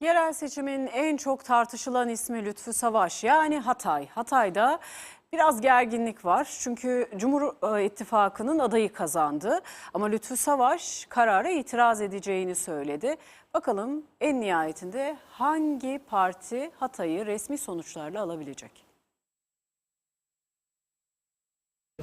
Yerel seçimin en çok tartışılan ismi Lütfü Savaş yani Hatay. Hatay'da biraz gerginlik var çünkü Cumhur e, İttifakı'nın adayı kazandı. Ama Lütfü Savaş karara itiraz edeceğini söyledi. Bakalım en nihayetinde hangi parti Hatay'ı resmi sonuçlarla alabilecek?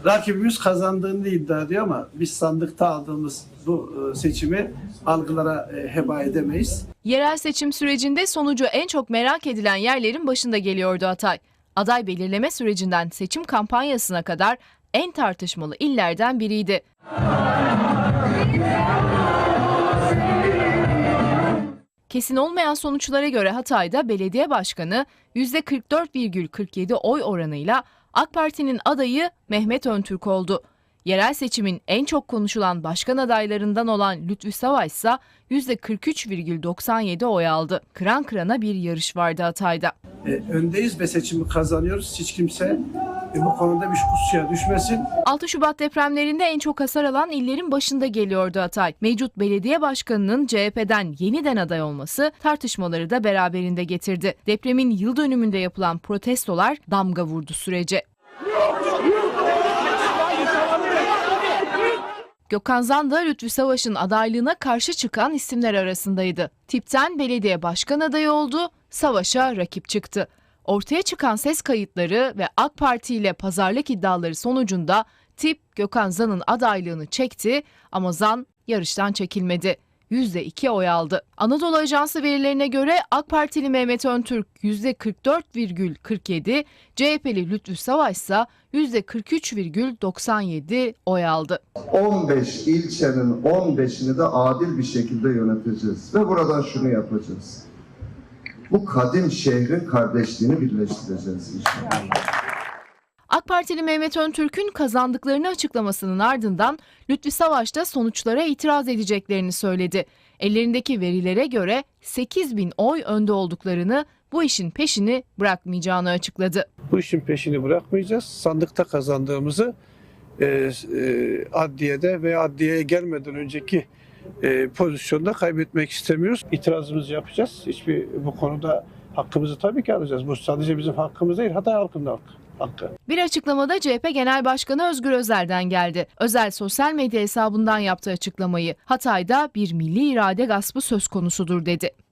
Rakibimiz kazandığını iddia ediyor ama biz sandıkta aldığımız bu e, seçimi algılara e, heba edemeyiz. Yerel seçim sürecinde sonucu en çok merak edilen yerlerin başında geliyordu Hatay. Aday belirleme sürecinden seçim kampanyasına kadar en tartışmalı illerden biriydi. Kesin olmayan sonuçlara göre Hatay'da belediye başkanı %44,47 oy oranıyla AK Parti'nin adayı Mehmet Öntürk oldu. Yerel seçimin en çok konuşulan başkan adaylarından olan Lütfü Savaş ise %43,97 oy aldı. Kıran kırana bir yarış vardı Hatay'da. E, öndeyiz ve seçimi kazanıyoruz. Hiç kimse e, bu konuda bir kuşkuya düşmesin. 6 Şubat depremlerinde en çok hasar alan illerin başında geliyordu Hatay. Mevcut belediye başkanının CHP'den yeniden aday olması tartışmaları da beraberinde getirdi. Depremin yıl dönümünde yapılan protestolar damga vurdu sürece. Gökhan Zanda Lütfü Savaş'ın adaylığına karşı çıkan isimler arasındaydı. Tipten belediye başkan adayı oldu, Savaş'a rakip çıktı. Ortaya çıkan ses kayıtları ve AK Parti ile pazarlık iddiaları sonucunda Tip Gökhan Zan'ın adaylığını çekti ama Zan yarıştan çekilmedi. %2 oy aldı. Anadolu Ajansı verilerine göre AK Partili Mehmet Öntürk %44,47, CHP'li Lütfü Savaş ise %43,97 oy aldı. 15 ilçenin 15'ini de adil bir şekilde yöneteceğiz. Ve buradan şunu yapacağız. Bu kadim şehrin kardeşliğini birleştireceğiz inşallah. Partili Mehmet Öntürk'ün kazandıklarını açıklamasının ardından Lütfü Savaş da sonuçlara itiraz edeceklerini söyledi. Ellerindeki verilere göre 8 bin oy önde olduklarını, bu işin peşini bırakmayacağını açıkladı. Bu işin peşini bırakmayacağız. Sandıkta kazandığımızı e, e, adliyede veya adliyeye gelmeden önceki e, pozisyonda kaybetmek istemiyoruz. İtirazımızı yapacağız. Hiçbir bu konuda hakkımızı tabii ki alacağız. Bu sadece bizim hakkımız değil, Hatay halkının hakkı. Hakkı. Bir açıklamada CHP Genel Başkanı Özgür Özel'den geldi. Özel sosyal medya hesabından yaptığı açıklamayı Hatay'da bir milli irade gaspı söz konusudur dedi.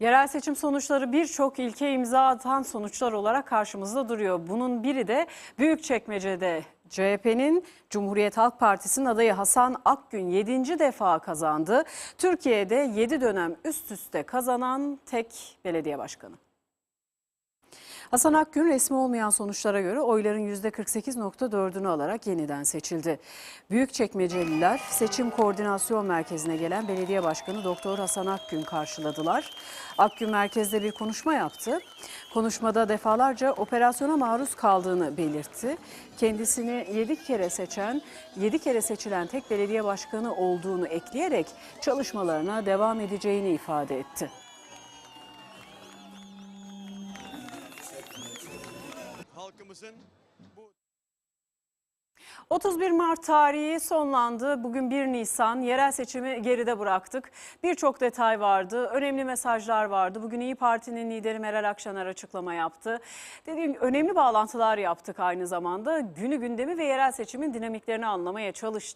Yerel seçim sonuçları birçok ilke imza atan sonuçlar olarak karşımızda duruyor. Bunun biri de Büyükçekmece'de CHP'nin Cumhuriyet Halk Partisi'nin adayı Hasan Akgün 7. defa kazandı. Türkiye'de 7 dönem üst üste kazanan tek belediye başkanı. Hasan Akgün resmi olmayan sonuçlara göre oyların %48.4'ünü alarak yeniden seçildi. Büyükçekmeceliler seçim koordinasyon merkezine gelen belediye başkanı Doktor Hasan Akgün karşıladılar. Akgün merkezde bir konuşma yaptı. Konuşmada defalarca operasyona maruz kaldığını belirtti. Kendisini 7 kere seçen, 7 kere seçilen tek belediye başkanı olduğunu ekleyerek çalışmalarına devam edeceğini ifade etti. Halkımızın bu 31 Mart tarihi sonlandı. Bugün 1 Nisan. Yerel seçimi geride bıraktık. Birçok detay vardı. Önemli mesajlar vardı. Bugün İyi Parti'nin lideri Meral Akşener açıklama yaptı. Dediğim gibi önemli bağlantılar yaptık aynı zamanda. Günü gündemi ve yerel seçimin dinamiklerini anlamaya çalıştık.